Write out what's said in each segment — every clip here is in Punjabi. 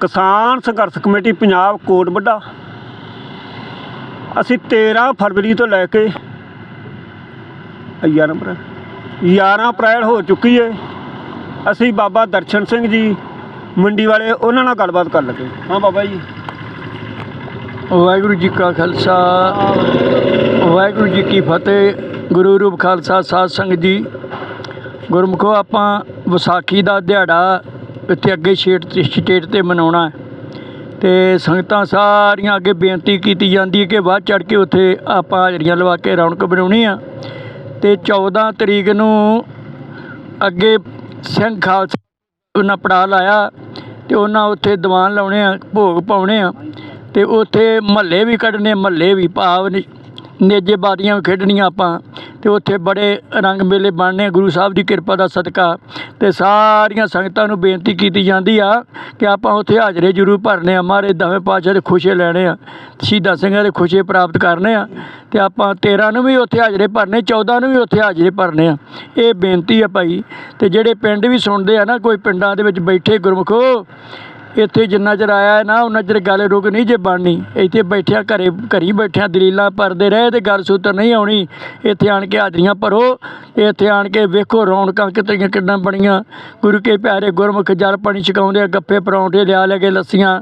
ਕਿਸਾਨ ਸੰਘਰਸ਼ ਕਮੇਟੀ ਪੰਜਾਬ ਕੋਟ ਵੱਡਾ। ਅਸੀਂ 13 ਫਰਵਰੀ ਤੋਂ ਲੈ ਕੇ 11 ਅਪ੍ਰੈਲ 11 ਅਪ੍ਰੈਲ ਹੋ ਚੁੱਕੀ ਏ। ਅਸੀਂ ਬਾਬਾ ਦਰਸ਼ਨ ਸਿੰਘ ਜੀ ਮੰਡੀ ਵਾਲੇ ਉਹਨਾਂ ਨਾਲ ਗੱਲਬਾਤ ਕਰ ਲੱਗੇ। ਹਾਂ ਬਾਬਾ ਜੀ। ਵਾਹਿਗੁਰੂ ਜੀ ਕਾ ਖਾਲਸਾ। ਵਾਹਿਗੁਰੂ ਜੀ ਕੀ ਫਤਿਹ। ਗੁਰੂ ਰੂਪ ਖਾਲਸਾ ਸਾਧ ਸੰਗਤ ਜੀ। ਗੁਰਮੁਖੋ ਆਪਾਂ ਵਿਸਾਖੀ ਦਾ ਦਿਹਾੜਾ ਇੱਥੇ ਅੱਗੇ ਸ਼ੇਟ ਸਟੇਟ ਤੇ ਮਨਾਉਣਾ ਹੈ। ਤੇ ਸੰਗਤਾਂ ਸਾਰੀਆਂ ਅੱਗੇ ਬੇਨਤੀ ਕੀਤੀ ਜਾਂਦੀ ਹੈ ਕਿ ਵੱਧ ਚੜ ਕੇ ਉੱਥੇ ਆਪਾਂ ਹਾਜ਼ਰੀਆਂ ਲਵਾ ਕੇ ਰੌਣਕ ਬਣਾਉਣੀ ਆ। ਤੇ 14 ਤਰੀਕ ਨੂੰ ਅੱਗੇ ਸਿੰਘ ਖਾਲਸਾ ਉਹਨਾਂ ਪੜਾ ਲਾਇਆ ਤੇ ਉਹਨਾਂ ਉੱਥੇ ਦੀਵਾਨ ਲਾਉਣੇ ਆ, ਭੋਗ ਪਾਉਣੇ ਆ। ਤੇ ਉੱਥੇ ਮਹੱਲੇ ਵੀ ਕੱਢਣੇ, ਮਹੱਲੇ ਵੀ ਭਾਵ ਨੇ- ਨੇਜੇ ਬਾਦੀਆਂ ਵੀ ਖੇਡਣੀਆਂ ਆਪਾਂ ਅਤੇ ਉੱਥੇ ਬੜੇ ਰੰਗ ਮੇਲੇ ਬਣਨੇ, ਗੁਰੂ ਸਾਹਿਬ ਦੀ ਕਿਰਪਾ ਦਾ ਸਦਕਾ ਅਤੇ ਸਾਰੀਆਂ ਸੰਗਤਾਂ ਨੂੰ ਬੇਨਤੀ ਕੀਤੀ ਜਾਂਦੀ ਆ ਕਿ ਆਪਾਂ ਉੱਥੇ ਹਾਜ਼ਰੇ ਜ਼ਰੂਰ ਭਰਨੇ ਆ, ਮਹਾਰਾਜ ਦਵੇਂ ਪਾਤਸ਼ਾਹ ਦੇ ਖੁਸ਼ੇ ਲੈਣੇ ਆ, ਸ਼ਹੀਦਾਂ ਸਿੰਘਾਂ ਦੇ ਖੁਸ਼ੇ ਪ੍ਰਾਪਤ ਕਰਨੇ ਆ ਅਤੇ ਆਪਾਂ 13 ਨੂੰ ਵੀ ਉੱਥੇ ਹਾਜ਼ਰੇ ਭਰਨੇ 14 ਨੂੰ ਵੀ ਉੱਥੇ ਹਾਜ਼ਰੇ ਭਰਨੇ ਆ, ਇਹ ਬੇਨਤੀ ਆ ਭਾਈ ਅਤੇ ਜਿਹੜੇ ਪਿੰਡ ਵੀ ਸੁਣਦੇ ਆ ਨਾ, ਕੋਈ ਪਿੰਡਾਂ ਦੇ ਵਿੱਚ ਬੈਠੇ ਗੁਰਮਖੋ ਇੱਥੇ ਜਿੰਨਾ ਚਿਰ ਆਇਆ ਨਾ, ਉਹਨਾਂ ਚਿਰ ਗੱਲ ਰੁਕ ਨਹੀਂ ਜੇ ਬਣਨੀ। ਇੱਥੇ ਬੈਠਿਆ ਘਰੇ, ਘਰੀ ਬੈਠਿਆ ਦਲੀਲਾਂ ਭਰਦੇ ਰਹੇ ਤੇ ਗੱਲ ਸੂਤਰ ਨਹੀਂ ਆਉਣੀ। ਇੱਥੇ ਆਣ ਕੇ ਹਾਜ਼ਰੀਆਂ ਭਰੋ ਤੇ ਇੱਥੇ ਆਣ ਕੇ ਵੇਖੋ ਰੌਣਕਾਂ ਕਿਤਰੀਆਂ ਕਿੰਨਾ ਬਣੀਆਂ। ਗੁਰੂ ਕੇ ਪਿਆਰੇ ਗੁਰਮੁਖ ਜਲ ਪਾਣੀ ਛਕਾਉਂਦੇ ਆ, ਗੱਫੇ ਪਰੌਂਠੇ ਲਿਆ ਲੈ ਕੇ ਲੱਸੀਆਂ,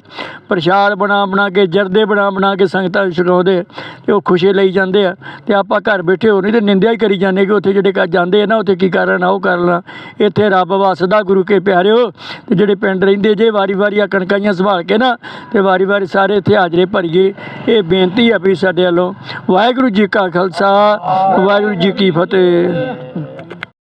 ਪ੍ਰਸ਼ਾਦ ਬਣਾ ਬਣਾ ਕੇ, ਜਰਦੇ ਬਣਾ ਬਣਾ ਕੇ ਸੰਗਤਾਂ ਨੂੰ ਛਕਾਉਂਦੇ ਤੇ ਉਹ ਖੁਸ਼ੀ ਲਈ ਜਾਂਦੇ ਆ। ਤੇ ਆਪਾਂ ਘਰ ਬੈਠੇ ਹੋ ਨਹੀਂ ਤੇ ਨਿੰਦਿਆ ਹੀ ਕਰੀ ਜਾਂਦੇ ਕਿ ਉੱਥੇ ਜਿਹੜੇ ਘਰ ਜਾਂਦੇ ਆ ਨਾ, ਉੱਥੇ ਕੀ ਕਰਨ ਆ, ਉਹ ਕਰਨਾ ਇੱਥੇ ਰੱਬ ਵਸਦਾ ਗੁਰੂ ਕੇ ਪਿਆਰਿਓ। ਤੇ ਜਿਹੜੇ ਪਿੰਡ ਰਹਿੰਦੇ ਜੇ ਵਾਰੀ ਵਾਰੀ ਆ ਕਣਕਾਈਆਂ ਸੰਭਾਲ ਕੇ ਨਾ ਤੇ ਵਾਰੀ ਵਾਰੀ ਸਾਰੇ ਇੱਥੇ ਹਾਜ਼ਰੇ ਭਰੀਏ। ਇਹ ਬੇਨਤੀ ਆ ਵੀ ਸਾਡੇ ਵੱਲੋਂ। ਵਾਹਿਗੁਰੂ ਜੀ ਕਾ ਖਾਲਸਾ, ਵਾਹਿਗੁਰੂ ਜੀ ਕੀ ਫਤਿਹ।